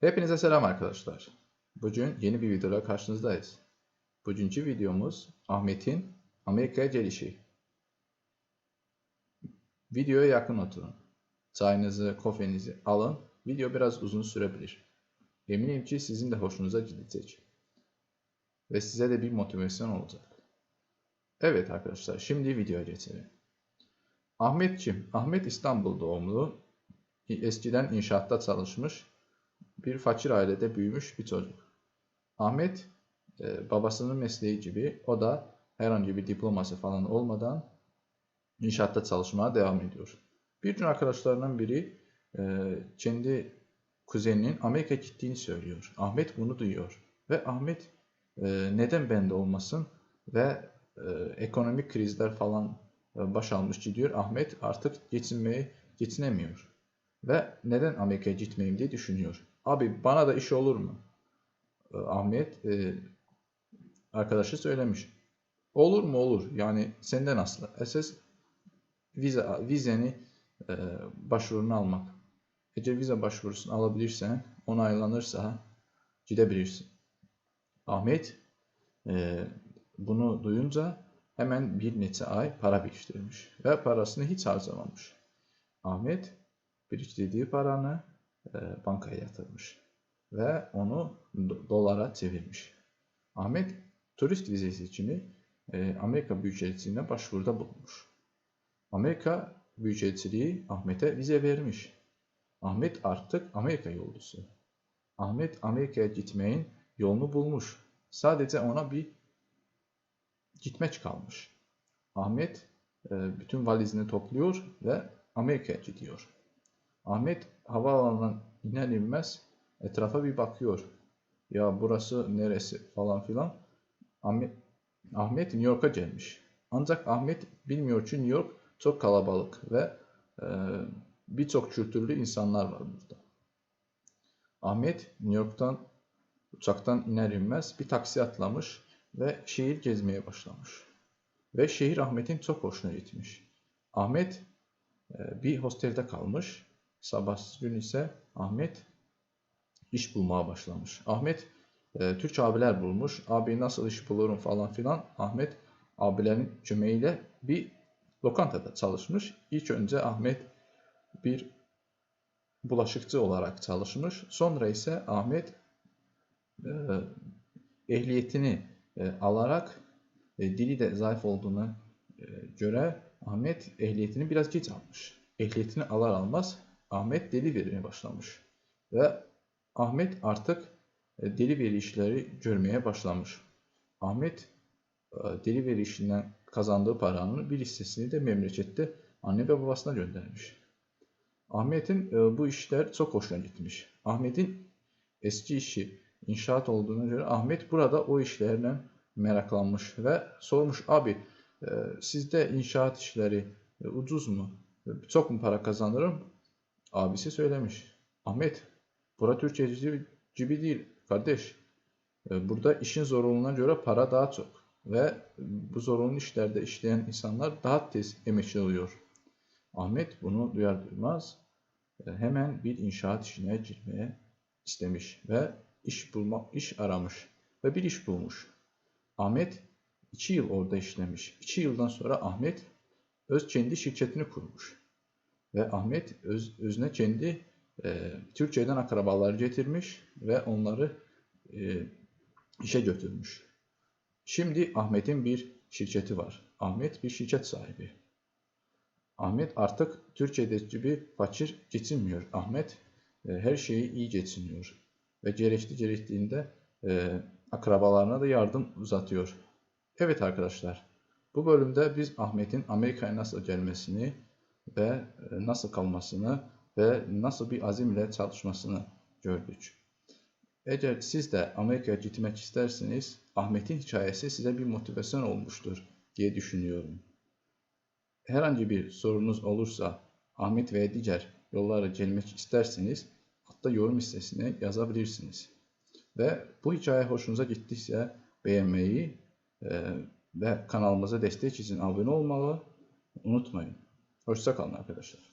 Hepinize selam arkadaşlar. Bugün yeni bir videoda karşınızdayız. Bugünkü videomuz Ahmet'in Amerika'ya gelişi. Videoya yakın oturun. Çayınızı, kofenizi alın. Video biraz uzun sürebilir. Eminim ki sizin de hoşunuza gidecek. Ve size de bir motivasyon olacak. Evet arkadaşlar şimdi videoya geçelim. Ahmet? Ahmet İstanbul doğumlu. Eskiden inşaatta çalışmış bir fakir ailede büyümüş bir çocuk. Ahmet e, babasının mesleği gibi o da herhangi bir diploması falan olmadan inşaatta çalışmaya devam ediyor. Bir gün arkadaşlarından biri e, kendi kuzeninin Amerika gittiğini söylüyor. Ahmet bunu duyuyor ve Ahmet e, neden bende olmasın ve ekonomik krizler falan baş almış gidiyor. Ahmet artık geçinmeyi geçinemiyor ve neden Amerika'ya gitmeyeyim diye düşünüyor. Abi bana da iş olur mu? Ee, Ahmet e, arkadaşı söylemiş. Olur mu olur. Yani senden aslı. Esas vize, vizeni e, başvurunu almak. Eğer vize başvurusunu alabilirsen, onaylanırsa gidebilirsin. Ahmet e, bunu duyunca hemen bir neçə ay para biriktirmiş ve parasını hiç harcamamış. Ahmet biriktirdiği paranı bankaya yatırmış ve onu dolara çevirmiş. Ahmet turist vizesi için e, Amerika Büyükelçiliğine başvuruda bulunmuş. Amerika Büyükelçiliği Ahmet'e vize vermiş. Ahmet artık Amerika yolcusu. Ahmet Amerika'ya gitmeyin yolunu bulmuş. Sadece ona bir gitmek kalmış. Ahmet e, bütün valizini topluyor ve Amerika'ya gidiyor. Ahmet havaalanından iner inmez etrafa bir bakıyor. Ya burası neresi falan filan. Ahmet, Ahmet New York'a gelmiş. Ancak Ahmet bilmiyor ki New York çok kalabalık ve e, birçok kültürlü insanlar var burada. Ahmet New York'tan uçaktan iner inmez bir taksi atlamış ve şehir gezmeye başlamış. Ve şehir Ahmet'in çok hoşuna gitmiş. Ahmet e, bir hostelde kalmış Sabahsız gün ise Ahmet iş bulmaya başlamış. Ahmet e, Türk abiler bulmuş. Abi nasıl iş bulurum falan filan. Ahmet abilerin kömeğiyle bir lokantada çalışmış. İlk önce Ahmet bir bulaşıkçı olarak çalışmış. Sonra ise Ahmet e, ehliyetini e, alarak e, dili de zayıf olduğunu e, göre Ahmet ehliyetini biraz geç almış. Ehliyetini alır almaz Ahmet deli vermeye başlamış. Ve Ahmet artık e, deli veri işleri görmeye başlamış. Ahmet e, deli veri işinden kazandığı paranın bir listesini de memlekette anne ve babasına göndermiş. Ahmet'in e, bu işler çok hoşuna gitmiş. Ahmet'in eski işi inşaat olduğuna göre Ahmet burada o işlerle meraklanmış ve sormuş abi sizde inşaat işleri ucuz mu? Çok mu para kazanırım? Abisi söylemiş. Ahmet, bura Türkçe gibi değil kardeş. E, burada işin zorunluluğuna göre para daha çok. Ve bu zorunlu işlerde işleyen insanlar daha tez emekli oluyor. Ahmet bunu duyar duymaz e, hemen bir inşaat işine girmeye istemiş ve iş bulma iş aramış ve bir iş bulmuş. Ahmet iki yıl orada işlemiş. İki yıldan sonra Ahmet öz kendi şirketini kurmuş. Ve Ahmet öz, özüne kendi e, Türkçeden akrabalar getirmiş ve onları e, işe götürmüş. Şimdi Ahmet'in bir şirketi var. Ahmet bir şirket sahibi. Ahmet artık Türkiye'de gibi fakir geçinmiyor. Ahmet e, her şeyi iyi geçiniyor. Ve gerekli gerektiğinde e, akrabalarına da yardım uzatıyor. Evet arkadaşlar, bu bölümde biz Ahmet'in Amerika'ya nasıl gelmesini, ve e, nasıl kalmasını ve nasıl bir azimle çalışmasını gördük. Eğer siz de Amerika'ya gitmek isterseniz Ahmet'in hikayesi size bir motivasyon olmuştur diye düşünüyorum. Herhangi bir sorunuz olursa Ahmet ve diğer yollara gelmek isterseniz altta yorum listesine yazabilirsiniz. Ve bu hikaye hoşunuza gittiyse beğenmeyi e, ve kanalımıza destek için abone olmayı unutmayın. Hoşça kalın arkadaşlar.